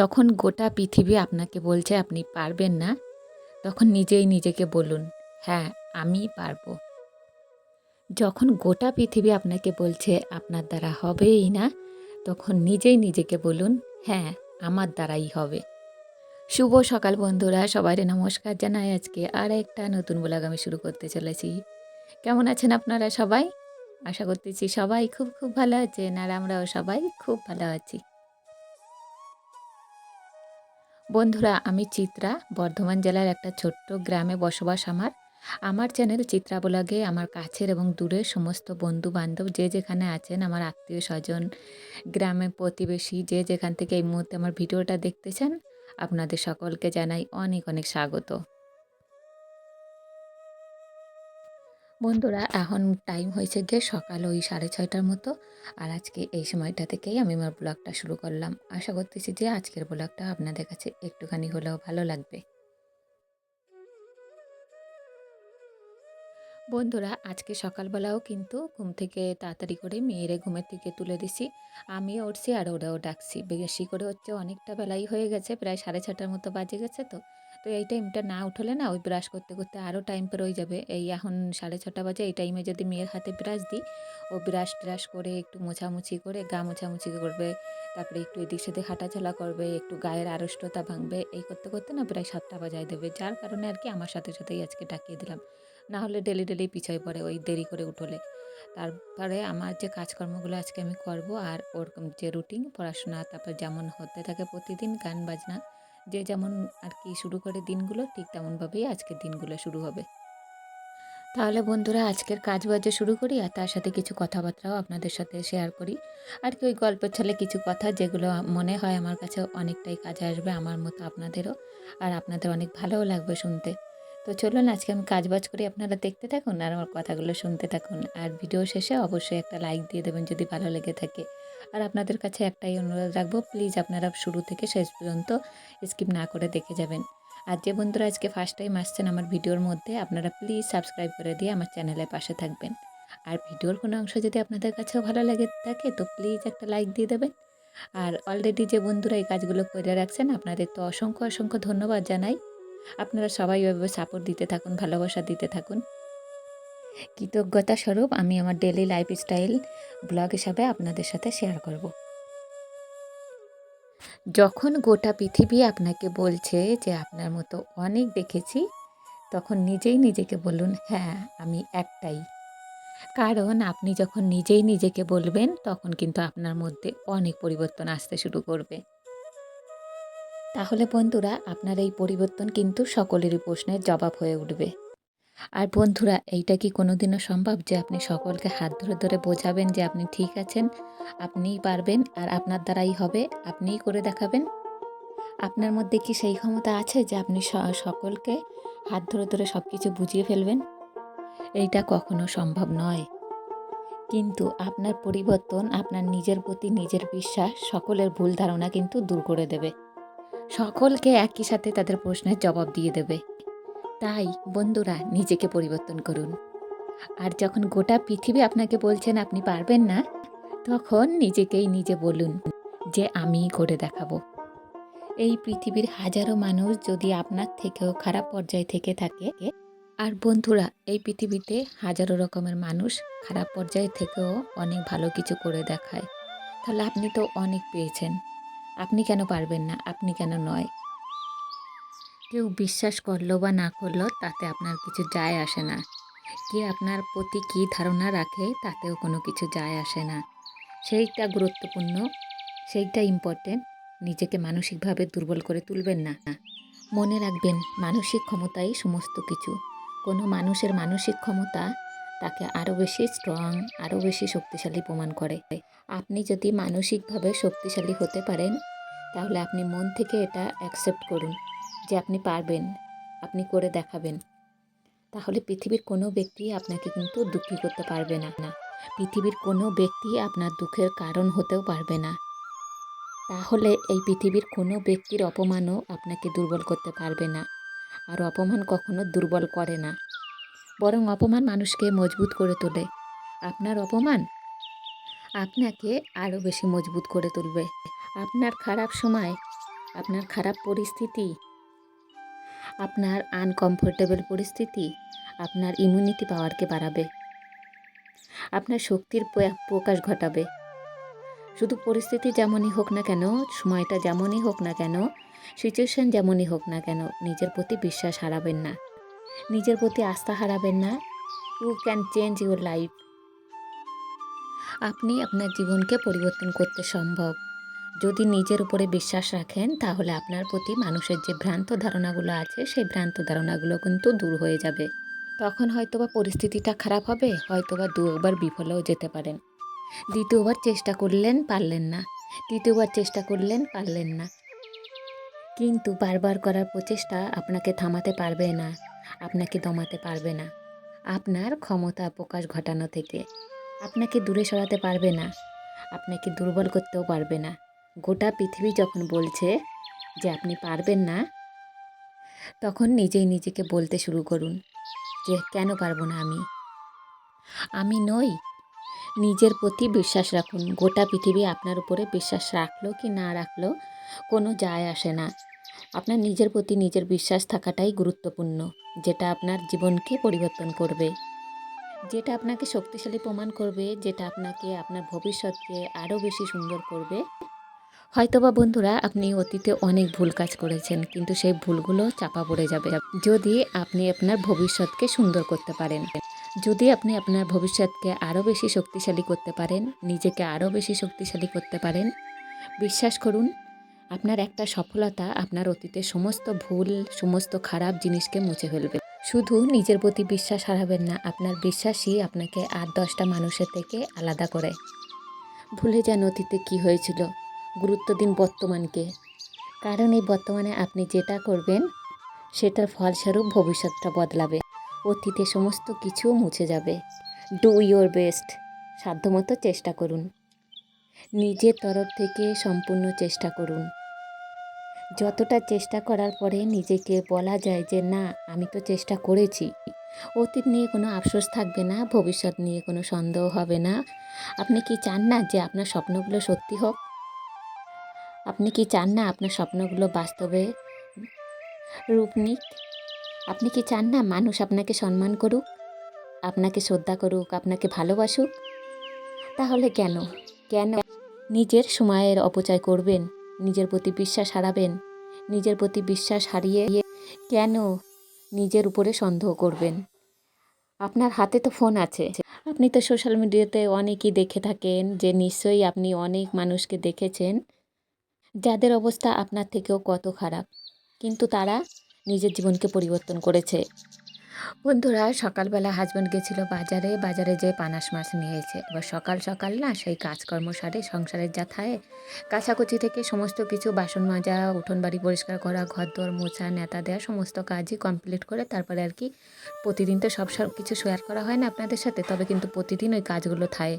যখন গোটা পৃথিবী আপনাকে বলছে আপনি পারবেন না, তখন নিজেই নিজেকে বলুন হ্যাঁ আমি পারব। যখন গোটা পৃথিবী আপনাকে বলছে আপনার দ্বারা হবেই না, তখন নিজেই নিজেকে বলুন হ্যাঁ আমার দ্বারাই হবে। শুভ সকাল বন্ধুরা, সবাই নমস্কার জানাই। আজকে আর একটা নতুন ব্লগ আমি শুরু করতে চলেছি। কেমন আছেন আপনারা সবাই? আশা করতেছি সবাই খুব খুব ভালো আছেন, আর আমরাও সবাই খুব ভালো আছি। বন্ধুরা, আমি চিত্রা, বর্ধমান জেলার একটা ছোট্ট গ্রামে বসবাস আমার। আমার চ্যানেল চিত্রা ব্লগে আমার কাছের এবং দূরের সমস্ত বন্ধু বান্ধব যে যেখানে আছেন, আমার আত্মীয় স্বজন, গ্রামে প্রতিবেশী যে যেখান থেকে এই মুহূর্তে আমার ভিডিওটা দেখতেছেন, আপনাদের সকলকে জানাই অনেক অনেক স্বাগত। বন্ধুরা, এখন টাইম হয়েছে গিয়ে সকাল ওই সাড়ে ছয়টার মতো। আর আজকে এই সময়টা থেকেই আমি আমার ব্লগটা শুরু করলাম। আশা করতেছি যে আজকের ব্লগটা আপনাদের কাছে একটুখানি হলেও ভালো লাগবে। বন্ধুরা, আজকে সকালবেলাও কিন্তু ঘুম থেকে তাড়াতাড়ি করে মেয়েরে ঘুমের থেকে তুলে দিছি। আমি উঠছি আর ওরাও ডাকছি। বেশি করে হচ্ছে অনেকটা বেলাই হয়ে গেছে, প্রায় সাড়ে ছটার মতো বাজে গেছে তো। তো এই টাইমটা না উঠলে না ওই ব্রাশ করতে করতে আরও টাইম পেরোয় যাবে। এই এখন সাড়ে ছটা বাজে, এই টাইমে যদি মেয়ের হাতে ব্রাশ দিই, ও ব্রাশ ট্রাশ করে একটু মোছামুছি করে, গা মোছামুছি করবে, তারপরে একটু এদিক সেদিক হাঁটাচলা করবে, একটু গায়ের আড়ষ্টতা ভাঙবে, এই করতে করতে না প্রায় সাতটা বাজায় দেবে। যার কারণে আর কি আমার সাথে সাথেই আজকে ডাকিয়ে দিলাম। না হলে ডেলি ডেলি পিছায় পড়ে ওই দেরি করে উঠলে। তারপরে আমার যে কাজকর্মগুলো আজকে আমি করব আর ওর যে রুটিন পড়াশোনা, তারপর যেমন হতে থাকে প্রতিদিন গান, বাজনা যে যেমন আর কি শুরু করে দিনগুলো, ঠিক তেমনভাবেই আজকের দিনগুলো শুরু হবে। তাহলে বন্ধুরা, আজকের কাজ বাজে শুরু করি আর তার সাথে কিছু কথাবার্তাও আপনাদের সাথে শেয়ার করি। আর কি ওই গল্পের ছলে কিছু কথা যেগুলো মনে হয় আমার কাছে অনেকটাই কাজে আসবে আমার মতো আপনাদেরও আর আপনাদের অনেক ভালোও লাগবে শুনতে। তো চলুন, আজকে আমি কাজ বাজ করি। আপনারা দেখতে থাকুন আর আমার কথাগুলো শুনতে থাকুন। আর ভিডিও শেষে অবশ্যই একটা লাইক দিয়ে দেবেন যদি ভালো লেগে থাকে। আর আপনাদের কাছে একটাই অনুরোধ রাখব প্লিজ আপনারা শুরু থেকে শেষ পর্যন্ত স্কিপ না করে দেখে যাবেন। আর যে বন্ধুরা আজকে ফার্স্ট টাইম আসছেন আমার ভিডিওর মধ্যে, আপনারা প্লিজ সাবস্ক্রাইব করে দিয়ে আমার চ্যানেলের পাশে থাকবেন। আর ভিডিওর কোনো অংশ যদি আপনাদের কাছেও ভালো লাগে থাকে, তো প্লিজ একটা লাইক দিয়ে দেবেন। আর অলরেডি যে বন্ধুরা এই কাজগুলো করে রাখছেন, আপনাদের তো অসংখ্য অসংখ্য ধন্যবাদ জানাই। আপনারা সবাই ওইভাবে সাপোর্ট দিতে থাকুন, ভালোবাসা দিতে থাকুন। কৃতজ্ঞতা স্বরূপ আমি আমার ডেলি লাইফস্টাইল ব্লগ হিসাবে আপনাদের সাথে শেয়ার করব। যখন গোটা পৃথিবী আপনাকে বলছে যে আপনার মতো অনেক দেখেছি, তখন নিজেই নিজেকে বলুন হ্যাঁ আমি একটাই। কারণ আপনি যখন নিজেই নিজেকে বলবেন, তখন কিন্তু আপনার মধ্যে অনেক পরিবর্তন আসতে শুরু করবে। তাহলে বন্ধুরা, আপনার এই পরিবর্তন কিন্তু সকলেরই প্রশ্নের জবাব হয়ে উঠবে। আর বন্ধুরা, এইটা কি কোনোদিনও সম্ভব যে আপনি সকলকে হাত ধরে ধরে বোঝাবেন যে আপনি ঠিক আছেন? আপনিই পারবেন আর আপনার দ্বারাই হবে। আপনিই করে দেখাবেন। আপনার মধ্যে কি সেই ক্ষমতা আছে যে আপনি সকলকে হাত ধরে ধরে সব কিছু বুঝিয়ে ফেলবেন? এইটা কখনো সম্ভব নয়। কিন্তু আপনার পরিবর্তন, আপনার নিজের প্রতি নিজের বিশ্বাস, সকলের ভুল ধারণা কিন্তু দূর করে দেবে। সকলকে একই সাথে তাদের প্রশ্নের জবাব দিয়ে দেবে। তাই বন্ধুরা নিজেকে পরিবর্তন করুন। আর যখন গোটা পৃথিবী আপনাকে বলছেন আপনি পারবেন না, তখন নিজেকেই নিজে বলুন যে আমি করে দেখাবো। এই পৃথিবীর হাজারো মানুষ যদি আপনার থেকেও খারাপ পর্যায়ে থেকে থাকে, আর বন্ধুরা এই পৃথিবীতে হাজারো রকমের মানুষ খারাপ পর্যায়ে থেকেও অনেক ভালো কিছু করে দেখায়, তাহলে আপনি তো অনেক পেয়েছেন। আপনি কেন পারবেন না? আপনি কেন নয়? কেউ বিশ্বাস করল বা না করল, তাতে আপনার কিছু যায় আসে না। কে আপনার প্রতি কী ধারণা রাখে, তাতেও কোনো কিছু যায় আসে না। সেইটা গুরুত্বপূর্ণ, সেইটা ইম্পর্টেন্ট নিজেকে মানসিকভাবে দুর্বল করে তুলবেন না। মনে রাখবেন, মানসিক ক্ষমতাই সমস্ত কিছু। কোনো মানুষের মানসিক ক্ষমতা তাকে আরও বেশি স্ট্রং আরও বেশি শক্তিশালী প্রমাণ করে। আপনি যদি মানসিকভাবে শক্তিশালী হতে পারেন, তাহলে আপনি মন থেকে এটা অ্যাকসেপ্ট করুন। যে আপনি পারবেন, আপনি করে দেখাবেন। তাহলে পৃথিবীর কোনো ব্যক্তি আপনাকে কিন্তু দুঃখী করতে পারবে না। না পৃথিবীর কোনো ব্যক্তি আপনার দুঃখের কারণ হতেও পারবে না। তাহলে এই পৃথিবীর কোনো ব্যক্তির অপমানও আপনাকে দুর্বল করতে পারবে না। আর অপমান কখনো দুর্বল করে না। বরং অপমান মানুষকে মজবুত করে তোলে। আপনার অপমান আপনাকে আরও বেশি মজবুত করে তুলবে। আপনার খারাপ সময়, আপনার খারাপ পরিস্থিতি আপনার আনকমফোর্টেবল পরিস্থিতি আপনার ইমিউনিটি পাওয়ারকে বাড়াবে। আপনার শক্তির প্রকাশ ঘটাবে। শুধু পরিস্থিতি যেমনই হোক না কেন, সময়টা যেমনই হোক না কেন সিচুয়েশান যেমনই হোক না কেন, নিজের প্রতি বিশ্বাস হারাবেন না। নিজের প্রতি আস্থা হারাবেন না। You can change your life আপনি আপনার জীবনকে পরিবর্তন করতে সম্ভব। যদি নিজের উপরে বিশ্বাস রাখেন, তাহলে আপনার প্রতি মানুষের যে ভ্রান্ত ধারণাগুলো আছে, সেই ভ্রান্ত ধারণাগুলো কিন্তু দূর হয়ে যাবে। তখন হয়তোবা পরিস্থিতিটা খারাপ হবে, হয়তোবা দু একবার বিফলেও যেতে পারেন। দ্বিতীয়বার চেষ্টা করলেন, পারলেন না। তৃতীয়বার চেষ্টা করলেন, পারলেন না। কিন্তু বারবার করার প্রচেষ্টা আপনাকে থামাতে পারবে না, আপনাকে দমাতে পারবে না। আপনার ক্ষমতা প্রকাশ ঘটানো থেকে। আপনাকে দূরে সরাতে পারবে না। আপনাকে দুর্বল করতেও পারবে না। গোটা পৃথিবী যখন বলছে যে আপনি পারবেন না, তখন নিজেই নিজেকে বলতে শুরু করুন যে কেন পারব না আমি। আমি নই, নিজের প্রতি বিশ্বাস রাখুন। গোটা পৃথিবী আপনার উপরে বিশ্বাস রাখল কি না রাখল কোনো যায় আসে না। আপনার নিজের প্রতি নিজের বিশ্বাস থাকাটাই গুরুত্বপূর্ণ, যেটা আপনার জীবনকে পরিবর্তন করবে। যেটা আপনাকে শক্তিশালী প্রমাণ করবে, যেটা আপনাকে আপনার ভবিষ্যৎকে আরও বেশি সুন্দর করবে। হয়তোবা বন্ধুরা, আপনি অতীতে অনেক ভুল কাজ করেছেন, কিন্তু সেই ভুলগুলো চাপা পড়ে যাবে। যদি আপনি আপনার ভবিষ্যৎকে সুন্দর করতে পারেন, যদি আপনি আপনার ভবিষ্যৎকে আরও বেশি শক্তিশালী করতে পারেন, নিজেকে আরও বেশি শক্তিশালী করতে পারেন, বিশ্বাস করুন, আপনার একটা সফলতা আপনার অতীতের সমস্ত ভুল, সমস্ত খারাপ জিনিসকে মুছে ফেলবে। শুধু নিজের প্রতি বিশ্বাস হারাবেন না, আপনার বিশ্বাসই আপনাকে আর দশটা মানুষের থেকে আলাদা করে। ভুলে যান অতীতে কী হয়েছিল। গুরুত্ব দিন বর্তমানকে। কারণ এই বর্তমানে আপনি যেটা করবেন, সেটার ফলস্বরূপ ভবিষ্যৎটা বদলাবে। অতীতে সমস্ত কিছু মুছে যাবে। ডু ইয়োর বেস্ট সাধ্যমতো চেষ্টা করুন। নিজের তরফ থেকে সম্পূর্ণ চেষ্টা করুন। যতটা চেষ্টা করার পরে নিজেকে বলা যায় যে, না, আমি তো চেষ্টা করেছি। অতীত নিয়ে কোনো আফসোস থাকবে না, ভবিষ্যৎ নিয়ে কোনো সন্দেহ হবে না। আপনি কি চান না যে আপনার স্বপ্নগুলো সত্যি হোক? আপনি কি চান না আপনার স্বপ্নগুলো বাস্তবে রূপ নিক? আপনি কি চান না মানুষ আপনাকে সম্মান করুক? আপনাকে শ্রদ্ধা করুক, আপনাকে ভালোবাসুক? তাহলে কেন? কেন নিজের সময়ের অপচয় করবেন? নিজের প্রতি বিশ্বাস হারাবেন? নিজের প্রতি বিশ্বাস হারিয়ে কেন নিজের উপরে সন্দেহ করবেন? আপনার হাতে তো ফোন আছে। আপনি তো সোশ্যাল মিডিয়াতে অনেকই দেখে থাকেন যে নিশ্চয়ই আপনি অনেক মানুষকে দেখেছেন। যাদের অবস্থা আপনার থেকেও কত খারাপ। কিন্তু তারা নিজের জীবনকে পরিবর্তন করেছে। বন্ধুরা, সকালবেলা হাজব্যান্ড গেছিল বাজারে। বাজারে যে পানাস মাছ নিয়েছে এবার সকাল সকাল না সেই কাজকর্ম সারে, সংসারের যা থায় কাছাকুচি থেকে সমস্ত কিছু, বাসন মাজা, উঠোন বাড়ি পরিষ্কার করা ঘর দোর মোছা, নেতা দেওয়া সমস্ত কাজই কমপ্লিট করে তারপরে আর কি প্রতিদিন তো সব সব কিছু শেয়ার করা হয় না আপনাদের সাথে, তবে কিন্তু প্রতিদিন ওই কাজগুলো থাকে।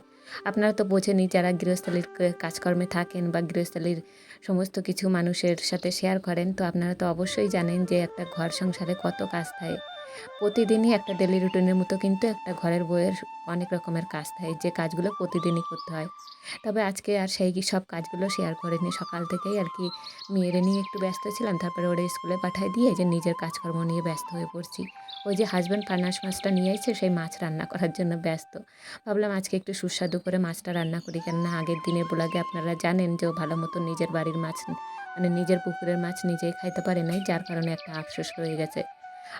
আপনারা তো বোঝেনই, যারা গৃহস্থালির কাজকর্মে থাকেন বা গৃহস্থালির সমস্ত কিছু মানুষের সাথে শেয়ার করেন, তো আপনারা তো অবশ্যই জানেন যে একটা ঘর সংসারে কত কাজ থাকে। প্রতিদিনই একটা ডেলি রুটিনের মতো কিন্তু একটা ঘরের বইয়ের অনেক রকমের কাজ থাকে, যে কাজগুলো প্রতিদিনই করতে হয়। তবে আজকে আর সেই সব কাজগুলো শেয়ার করিনি। সকাল থেকেই আর কি মেয়েরে নিয়ে একটু ব্যস্ত ছিলাম, তারপরে ওরে স্কুলে পাঠায় দিয়ে যে নিজের কাজকর্ম নিয়ে ব্যস্ত হয়ে পড়ছি। ওই যে হাজব্যান্ড পানাস মাছটা নিয়ে এসে সেই মাছ রান্না করার জন্য ব্যস্ত। ভাবলাম আজকে একটু সুস্বাদু করে মাছটা রান্না করি, কেননা আগের দিনের ব্লগে আপনারা জানেন যে ভালো মতো নিজের বাড়ির মাছ মানে নিজের পুকুরের মাছ নিজেই খাইতে পারে নাই, যার কারণে একটা আফসোস রয়ে গেছে।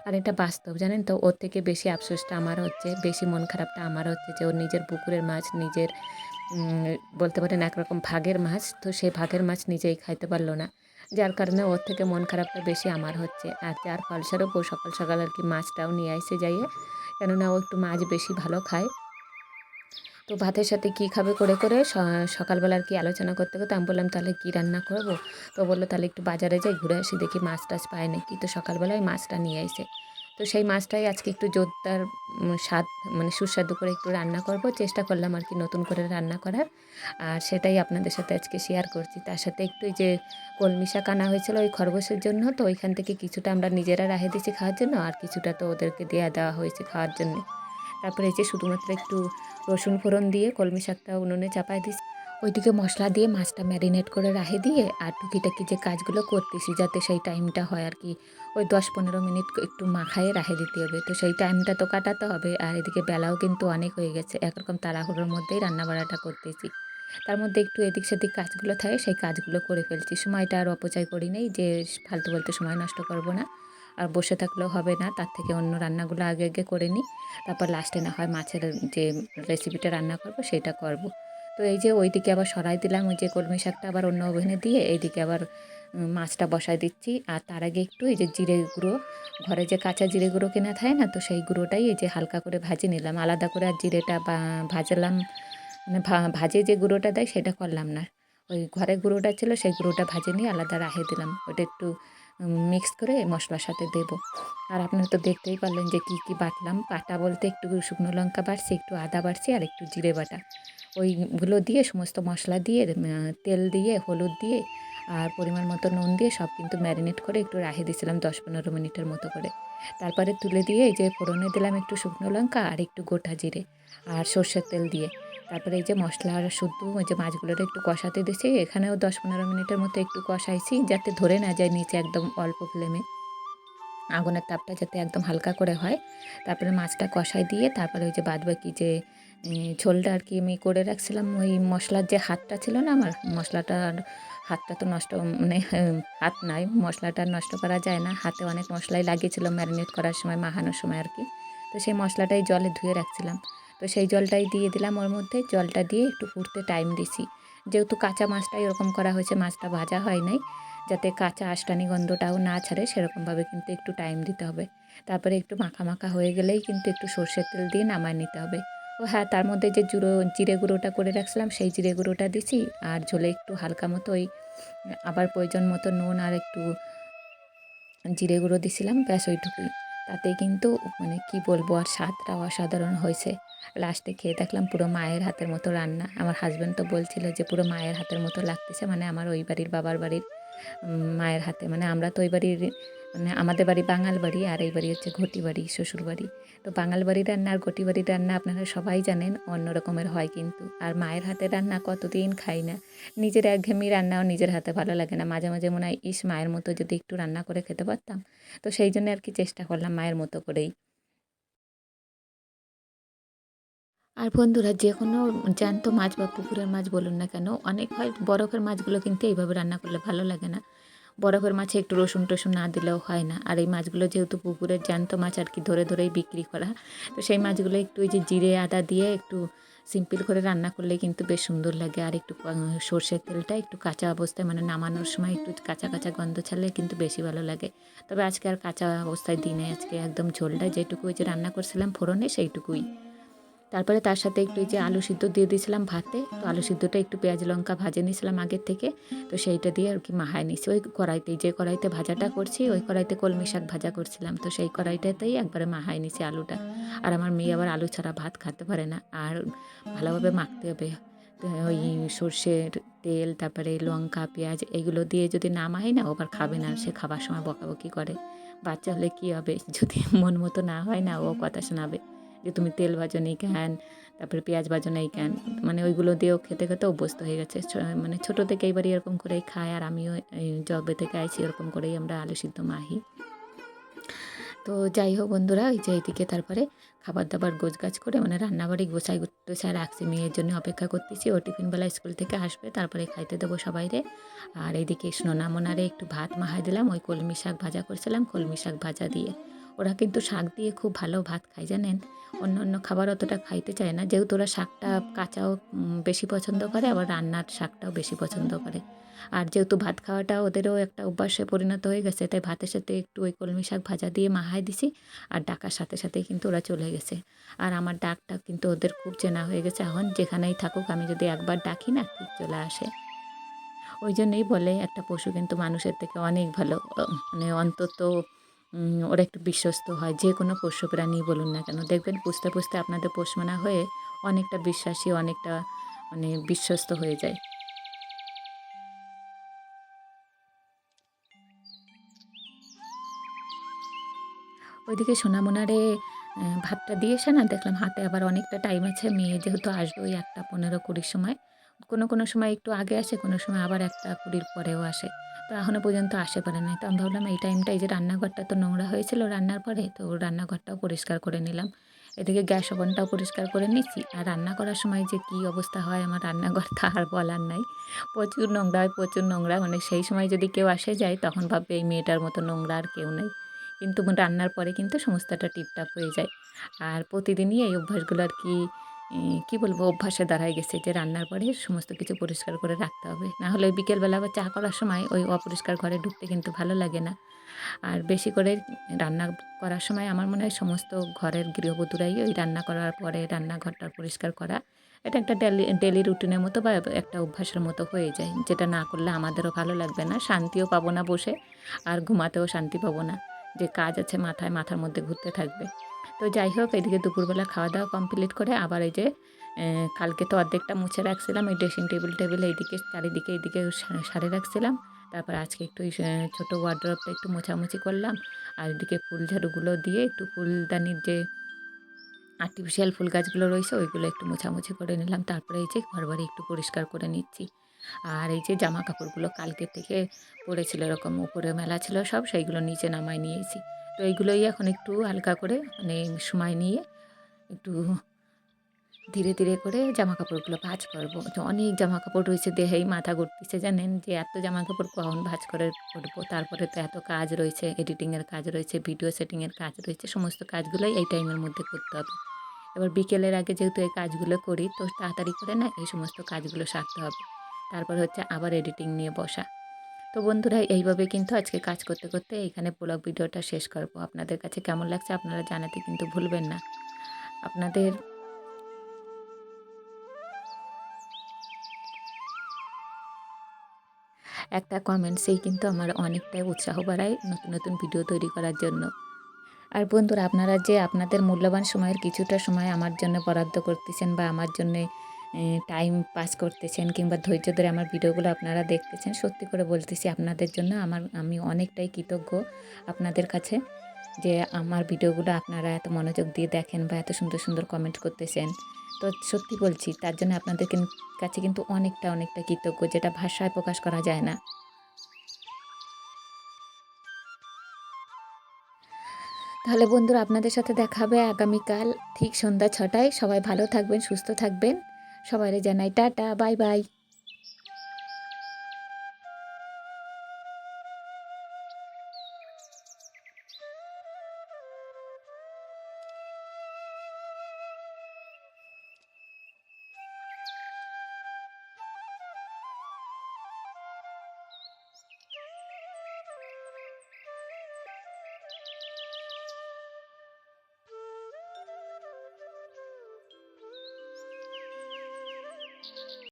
আর এটা বাস্তব, জানেন তো? ওর থেকে বেশি আফসোসটা আমার হচ্ছে, বেশি মন খারাপটা আমার হচ্ছে যে, ওর নিজের পুকুরের মাছ, নিজের বলতে পারেন একরকম ভাগের মাছ, তো সেই ভাগের মাছ নিজেই খাইতে পারল না। যার কারণে ওর থেকে মন খারাপটা বেশি আমার হচ্ছে। আর যার ফলস্বরূপ ও সকাল সকাল আর কি মাছটাও নিয়ে আসে যাইয়ে, কেননা ও একটু মাছ বেশি ভালো খায়। তো ভাতের সাথে কী খাবে করে করে সকালবেলা আর কি আলোচনা করতে করতে আমি বললাম, তাহলে কী রান্না করব? তো বলল, তাহলে একটু বাজারে যাই, ঘুরে আসি, দেখি মাছ টাছ পায় নাকি? তো সকালবেলায় মাছটা নিয়ে আসে তো সেই মাছটাই আজকে একটু জোরদার স্বাদ মানে সুস্বাদু করে একটু রান্না করব। চেষ্টা করলাম আর কি নতুন করে রান্না করার। আর সেটাই আপনাদের সাথে আজকে শেয়ার করছি। তার সাথে একটু যে কলমি শাক আনা হয়েছিল ওই খরগোশের জন্য, তো ওইখান থেকে কিছুটা আমরা নিজেরা রাহে দিয়েছি খাওয়ার জন্য, আর কিছুটা তো ওদেরকে দেওয়া দেওয়া হয়েছে খাওয়ার জন্য। তারপরে এই যে শুধুমাত্র একটু রসুন ফোড়ন দিয়ে কলমি শাকটা উনুনে চাপায় দিচ্ছি ওইদিকে মশলা দিয়ে মাছটা ম্যারিনেট করে রাখে দিয়ে আর টুকিটাকি যে কাজগুলো করতেছি যাতে সেই টাইমটা হয় আর কি, ওই দশ পনেরো মিনিট একটু মাখায়ে রাখে দিতে হবে। তো সেই টাইমটা তো কাটাতে হবে আর এদিকে বেলাও কিন্তু অনেক হয়ে গেছে, একরকম তাড়াহুড়োর মধ্যেই রান্না বাড়াটা করতেছি। তার মধ্যে একটু এদিক সেদিক কাজগুলো থাকে, সেই কাজগুলো করে ফেলছি। সময়টা আর অপচয় করি নেই যে ফালতু বলতে সময় নষ্ট করব না। আর বসে থাকলেও হবে না। তার থেকে অন্য রান্নাগুলো আগে আগে করে নিই। তারপর লাস্টে না হয় মাছের যে রেসিপিটা রান্না করব, সেটা করব। তো এই যে ওইদিকে আবার সরাই দিলাম, ওই যে কলমি শাকটা আবার অন্য ওভেনে দিয়ে এইদিকে আবার মাছটা বসাই দিচ্ছি। আর তার আগে একটু এই যে জিরে গুঁড়ো, ঘরে যে কাঁচা জিরে গুঁড়ো কেনা থাকে না, তো সেই গুঁড়োটাই এই যে হালকা করে ভাজে নিলাম। আলাদা করে আর জিরেটা ভাজলাম মানে ভাজে যে গুঁড়োটা দেয় সেটা করলাম না। ওই ঘরে গুঁড়োটা ছিল, সেই গুঁড়োটা ভাজে নিয়ে আলাদা রাখে দিলাম। ওটা একটু মিক্স করে মশলার সাথে দেবো। আর আপনারা তো দেখতেই পারলেন যে কী কী বাটলাম। বাটা বলতে একটু শুকনো লঙ্কা বাড়ছে একটু আদা বাড়ছে আর একটু জিরে বাটা। ওইগুলো দিয়ে, সমস্ত মশলা দিয়ে তেল দিয়ে, হলুদ দিয়ে আর পরিমাণ মতো নুন দিয়ে সব কিন্তু ম্যারিনেট করে একটু রাখে দিয়েছিলাম দশ পনেরো মিনিটের মতো করে। তারপরে তুলে দিয়ে এই যে ফোড়নে দিলাম একটু শুকনো লঙ্কা আর একটু গোটা জিরে আর সর্ষের তেল দিয়ে। তারপরে এই যে মশলা আর শুদ্ধ, ওই যে মাছগুলোটা একটু কষাতে দিয়েছি। এখানেও দশ পনেরো মিনিটের মতো একটু কষাইছি, যাতে ধরে না যায় নিচে একদম অল্প ফ্লেমে। আগুনের তাপটা যাতে একদম হালকা করে হয়। তারপরে মাছটা কষাই দিয়ে তারপরে ওই যে বাদ বাকি যে ঝোলটা আর কি আমি করে রাখছিলাম, ওই মশলার যে হাতটা ছিল না আমার মশলাটার হাতটা তো নষ্ট মানে হাত নাই, মশলাটা নষ্ট করা যায় না। হাতে অনেক মশলাই লাগিয়েছিল ম্যারিনেট করার সময়, মাখানোর সময় আর কি। তো সেই মশলাটাই জলে ধুয়ে রাখছিলাম। তো সেই জলটাই দিয়ে দিলাম। ওর মধ্যে জলটা দিয়ে একটু ফুটতে টাইম দিছি। যেহেতু কাঁচা মাছটা এরকম করা হয়েছে, মাছটা ভাজা হয় নাই। যাতে কাঁচা আষ্টানি গন্ধটাও না ছাড়ে, সেরকমভাবে কিন্তু একটু টাইম দিতে হবে। তারপরে একটু মাখা মাখা হয়ে গেলেই কিন্তু একটু সর্ষের তেল দিয়ে নামায় নিতে হবে। ও হ্যাঁ তার মধ্যে যে জুড়ো জিরে গুঁড়োটা করে রাখছিলাম, সেই জিরে গুঁড়োটা দিছি। আর ঝোলে একটু হালকা মতো ওই আবার প্রয়োজন মতো নুন আর একটু জিরে গুঁড়ো দিছিলাম, ব্যাস ওইটুকুই। তাতে কিন্তু মানে কি বলব আর স্বাদটা অসাধারণ হয়েছে। লাস্টে খেয়ে দেখলাম পুরো মায়ের হাতের মতো রান্না। আমার হাজব্যান্ড তো বলছিল যে পুরো মায়ের হাতের মতো লাগতেছে মানে আমার ওই বাড়ির বাবার বাড়ির মায়ের হাতে। মানে আমরা তো ওই বাড়ির মানে আমাদের বাড়ি বাঙাল বাড়ি আর এই বাড়ি হচ্ছে ঘটি বাড়ি, শ্বশুর বাড়ি। তো বাঙাল বাড়ির রান্না আর ঘটি বাড়ির রান্না আপনারা সবাই জানেন, অন্য রকমের হয় কিন্তু। আর মায়ের হাতে রান্না কতদিন খাই না। নিজের একঘেয়েমি রান্নাও নিজের হাতে ভালো লাগে না। মাঝে মাঝে মনে হয়, ইস, মায়ের মতো যদি একটু রান্না করে খেতে পারতাম। তো সেই জন্য আর কি চেষ্টা করলাম মায়ের মতো করেই। আর বন্ধুরা, যে কোনো জ্যান্ত মাছ বা পুকুরের মাছ বলুন না কেন, অনেক হয়, বরফের মাছগুলো কিন্তু এইভাবে রান্না করলে ভালো লাগে না। বরফের মাছে একটু রসুন টসুন না দিলেও হয় না। আর এই মাছগুলো যেহেতু পুকুরের জ্যান্ত মাছ আর কি ধরে ধরেই বিক্রি করা, তো সেই মাছগুলো একটু ওই যে জিরে আদা দিয়ে একটু সিম্পল করে রান্না করলে কিন্তু বেশ সুন্দর লাগে। আর একটু সর্ষের তেলটা একটু কাঁচা অবস্থায় মানে নামানোর সময় একটু কাঁচা কাঁচা গন্ধ ছাড়লে কিন্তু বেশি ভালো লাগে। তবে আজকে আর কাঁচা অবস্থায় দিনে আজকে একদম ঝোলটা যেটুকু ওই যে রান্না করছিলাম ফোড়নে সেইটুকুই। তারপরে তার সাথে একটু যে আলু সিদ্ধ দিয়ে দিয়েছিলাম ভাতে, তো আলু সিদ্ধটা একটু পেঁয়াজ লঙ্কা ভাজে নিয়েছিলাম আগের থেকে, তো সেইটা দিয়ে আর কি মাহায় নিছি ওই কড়াইতেই যে কড়াইতে ভাজাটা করছি, ওই কড়াইতে কলমি শাক ভাজা করছিলাম, তো সেই কড়াইটাতেই একবারে মাহায় নিছি আলুটা। আর আমার মেয়ে আবার আলু ছাড়া ভাত খাতে পারে না, আর ভালোভাবে মাখতে হবে। ওই সর্ষের তেল, তারপরে লঙ্কা, পেঁয়াজ এগুলো দিয়ে যদি না মাহাই না, ও আবার খাবে না সে খাবার সময় বকাবকি করে। বাচ্চা হলে কী হবে? যদি মন মতো না হয় না, ও কথা শোনাবে। যে তুমি তেল ভাজো নেই কেন, তারপরে পেঁয়াজ ভাজো নেই কেন মানে ওইগুলো দিয়েও খেতে খেতে অভ্যস্ত হয়ে গেছে। মানে ছোটো থেকে এইবারই এরকম করেই খায় আর আমিও জবে থেকে আইছি, এরকম করেই আমরা আলু সিদ্ধ মাহি তো যাই হোক বন্ধুরা, ওই যে এইদিকে তারপরে খাবার দাবার গোছ গাছ করে মানে রান্নাবাড়ি গোছাই গোছায় রাখছি। মেয়ের জন্য অপেক্ষা করতেছি, ও টিফিনবেলা স্কুল থেকে আসবে, তারপরে খাইতে দেবো সবাইরে। আর এইদিকে সোনামোনারে একটু ভাত মাহাই দিলাম, ওই কলমি শাক ভাজা করছিলাম, কলমি শাক ভাজা দিয়ে। ওরা কিন্তু শাক দিয়ে খুব ভালো ভাত খায়, জানেন? অন্য অন্য খাবার অতটা খাইতে চায় না। যেহেতু ওরা শাকটা কাঁচাও বেশি পছন্দ করে, আবার রান্নার শাকটাও বেশি পছন্দ করে। আর যেহেতু ভাত খাওয়াটা ওদেরও একটা অভ্যাসে পরিণত হয়ে গেছে, তাই ভাতের সাথে একটু ওই কলমি শাক ভাজা দিয়ে মাহায় দিছি, আর ডাকার সাথে সাথে কিন্তু ওরা চলে গেছে। আর আমার ডাকটা কিন্তু ওদের খুব চেনা হয়ে গেছে এখন, যেখানেই থাকুক, আমি যদি একবার ডাকি না, ঠিক চলে আসে। ওই জন্যই বলে, একটা পশু কিন্তু মানুষের থেকে অনেক ভালো মানে অন্তত ওরা একটু বিশ্বস্ত হয়, যে কোনো পোষ্য প্রাণী বলুন না কেন। দেখবেন পুষতে পুষতে আপনাদের পোষ মানা হয়ে অনেকটা বিশ্বাসী, অনেকটা মানে বিশ্বস্ত হয়ে যায়। ওইদিকে সোনামোনারে ভাতটা দিয়ে এসে না দেখলাম হাতে আবার অনেকটা টাইম আছে, মেয়ে যেহেতু আসবে ওই একটা পনেরো কুড়ির সময়। কোনো কোনো সময় একটু আগে আসে, কোনো সময় আবার একটা কুড়ির পরেও আসে। তো এখনও পর্যন্ত আসে পারে নাই। তো আমি ভাবলাম এই টাইমটা এই যে রান্নাঘরটা তো নোংরা হয়েছিল রান্নার পরে, তো রান্নাঘরটাও পরিষ্কার করে নিলাম। এদিকে গ্যাস ওভেনটাও পরিষ্কার করে নিচ্ছি। আর রান্না করার সময় যে কী অবস্থা হয় আমার রান্নাঘর তা আর বলার নাই। প্রচুর নোংরা হয়, প্রচুর নোংরা। মানে সেই সময় যদি কেউ আসে যায়, তখন ভাববে এই মেয়েটার মতো নোংরা আর কেউ নেই। কিন্তু রান্নার পরে কিন্তু সমস্তটা টিপটাপ হয়ে যায়। আর প্রতিদিনই এই অভ্যাসগুলো আর কি কী বলব, অভ্যাসে দাঁড়ায় গেছে যে রান্নার পরে সমস্ত কিছু পরিষ্কার করে রাখতে হবে। না হলে বিকেলবেলা আবার চা করার সময় ওই অপরিষ্কার ঘরে ঢুকতে কিন্তু ভালো লাগে না। আর বেশি করে রান্না করার সময় আমার মনে হয় সমস্ত ঘরের গৃহবধূরাই ওই রান্না করার পরে রান্নাঘরটা পরিষ্কার করা, এটা একটা ডেলি ডেলি রুটিনের মতো বা একটা অভ্যাসের মতো হয়ে যায়। যেটা না করলে আমাদেরও ভালো লাগবে না, শান্তিও পাবো না বসে, আর ঘুমাতেও শান্তি পাবো না। যে কাজ আছে মাথায়, মাথার মধ্যে ঘুরতে থাকবে। তো যাই হোক এদিকে দুপুরবেলা খাওয়া দাওয়া কমপ্লিট করে আবার এই যে কালকে তো অর্ধেকটা মুছে রাখছিলাম, এই ড্রেসিং টেবিল টেবিল এইদিকে, চারিদিকে এইদিকে সারে রাখছিলাম। তারপর আজকে একটু ছোটো ওয়ার্ড্রপটা একটু মোছামুছি করলাম। আর এদিকে ফুল ঝাড়ুগুলো দিয়ে একটু ফুলদানির যে আর্টিফিশিয়াল ফুল গাছগুলো রয়েছে, ওইগুলো একটু মোছামুছি করে নিলাম। তারপরে এই যে ঘর বাড়ি একটু পরিষ্কার করে নিচ্ছি। আর এই যে জামা কাপড়গুলো কালকে থেকে পড়েছিল, এরকম উপরে মেলা ছিল সব, সেইগুলো নিচে নামাই নিয়েছি। তো এইগুলোই এখন একটু হালকা করে মানে সময় নিয়ে একটু ধীরে ধীরে করে জামা কাপড়গুলো ভাজ করব। অনেক জামা কাপড় রয়েছে দেহেই, মাথা ঘুরতেছে, জানেন যে এত জামা কাপড় কখন ভাজ করে করব? তারপরে তো এত কাজ রয়েছে, এডিটিংয়ের কাজ রয়েছে, ভিডিও সেটিংয়ের কাজ রয়েছে, সমস্ত কাজগুলোই এই টাইমের মধ্যে করতে হবে। এবার বিকেলের আগে যেহেতু এই কাজগুলো করি, তো তাড়াতাড়ি করে না এই সমস্ত কাজগুলো সারতে হবে। তারপর হচ্ছে আবার এডিটিং নিয়ে বসা। তো বন্ধুরা, এইভাবে কিন্তু আজকে কাজ করতে করতে এইখানে ব্লগ ভিডিওটা শেষ করব। আপনাদের কাছে কেমন লাগছে আপনারা জানাতে কিন্তু ভুলবেন না। আপনাদের একটা কমেন্টসেই কিন্তু আমার অনেকটাই উৎসাহ বাড়ায় নতুন নতুন ভিডিও তৈরি করার জন্য। আর বন্ধুরা, আপনারা যে আপনাদের মূল্যবান সময়ের কিছুটা সময় আমার জন্য বরাদ্দ করতেছেন বা আমার জন্যে টাইম পাস করতেছেন কিংবা ধৈর্য ধরে আমার ভিডিওগুলো আপনারা দেখতেছেন, সত্যি করে বলতেছি আপনাদের জন্য আমার, আমি অনেকটাই কৃতজ্ঞ আপনাদের কাছে যে আমার ভিডিওগুলো আপনারা এত মনোযোগ দিয়ে দেখেন বা এত সুন্দর সুন্দর কমেন্ট করতেছেন। তো সত্যি বলছি, তার জন্য আপনাদের কাছে কিন্তু অনেকটা অনেকটা কৃতজ্ঞ যেটা ভাষায় প্রকাশ করা যায় না। তাহলে বন্ধুরা, আপনাদের সাথে দেখা হবে আগামীকাল ঠিক সন্ধ্যা ছটায়। সবাই ভালো থাকবেন, সুস্থ থাকবেন। সবাই জানাই টাটা বাই বাই।